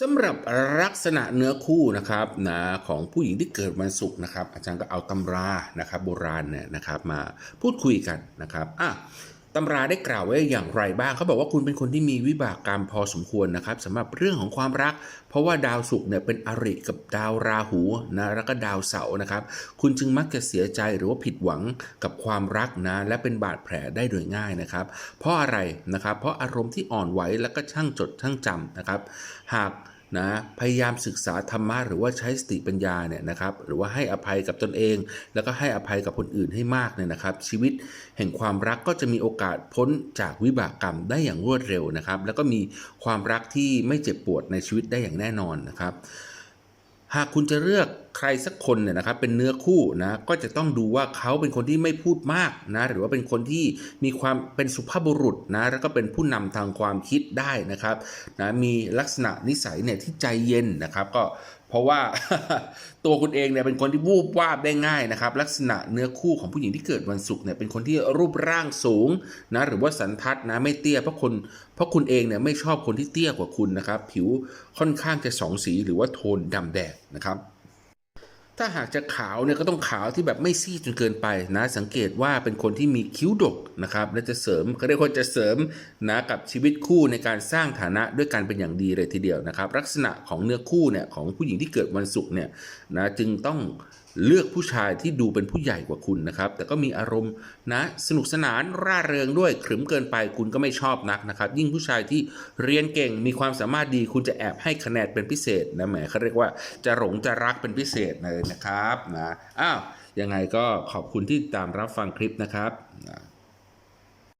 สำหรับลักษณะเนื้อคู่นะครับนะของผู้หญิงที่เกิดวันศุกร์นะครับ อาจารย์ก็เอาตำรานะครับ โบราณเนี่ยนะครับ มาพูดคุยกันนะครับอะ ตำราได้กล่าวไว้อย่างไรบ้างเขาบอกว่าคุณเป็นคนที่มีวิบากกรรมพอสมควรนะครับสำหรับเรื่องของความรัก เพราะว่าดาวศุกร์เนี่ยเป็นอริกับดาวราหูนะแล้วก็ดาวเสาร์นะครับ คุณจึงมักจะเสียใจหรือว่าผิดหวังกับความรักนะและเป็นบาดแผลได้โดยง่ายนะครับ เพราะอะไรนะครับ เพราะอารมณ์ที่อ่อนไหวแล้วก็ช่างจดช่างจำนะครับ หาก นะพยายามศึกษาธรรมะหรือว่าใช้สติปัญญาเนี่ยนะครับหรือว่าให้อภัยกับตนเอง แล้วก็ให้อภัยกับคนอื่นให้มากเนี่ยนะครับ ชีวิตแห่งความรักก็จะมีโอกาสพ้นจากวิบากกรรมได้อย่างรวดเร็วนะครับ แล้วก็มีความรักที่ไม่เจ็บปวดในชีวิตได้อย่างแน่นอนนะครับ หากคุณจะเลือก ใครสักคนเนี่ยนะครับเป็นเนื้อคู่นะก็จะต้องดูว่าเขาเป็นคนที่ไม่พูดมากนะหรือว่าเป็นคนที่มีความเป็นสุภาพบุรุษนะแล้วก็เป็นผู้นำทางความคิดได้นะครับนะมีลักษณะนิสัยเนี่ยที่ใจเย็นนะครับก็เพราะว่าตัวคุณเองเนี่ยเป็นคนที่วูบวาบได้ง่ายนะครับ ลักษณะเนื้อคู่ของผู้หญิงที่เกิดวันศุกร์เนี่ยเป็นคนที่รูปร่างสูงนะหรือว่าสันทัดนะไม่เตี้ยเพราะคนเพราะคุณเองเนี่ยไม่ชอบคนที่เตี้ยกว่าคุณนะครับ ผิวค่อนข้างจะสองสีหรือว่าโทนดำแดงนะครับ ถ้าหากจะขาวเนี่ยก็ต้องขาวที่แบบไม่ซีดจนเกินไปนะ สังเกตว่าเป็นคนที่มีคิ้วดกนะครับและจะเสริมเขาเรียกว่าจะเสริมนะกับชีวิตคู่ในการสร้างฐานะด้วยกันเป็นอย่างดีเลยทีเดียวนะครับ ลักษณะของเนื้อคู่เนี่ยของผู้หญิงที่เกิดวันศุกร์เนี่ยนะจึงต้องเลือกผู้ชายที่ดูเป็นผู้ใหญ่กว่าคุณนะครับ แต่ก็มีอารมณ์นะสนุกสนานร่าเริงด้วยขรึมเกินไปคุณก็ไม่ชอบนักนะครับ ยิ่งผู้ชายที่เรียนเก่งมีความสามารถดีคุณจะแอบให้คะแนนเป็นพิเศษนะแหมเขาเรียกว่าจะหลงจะรักเป็นพิเศษเลยนะครับนะอ้าวยังไงก็ขอบคุณที่ตามรับฟังคลิปนะครับนะ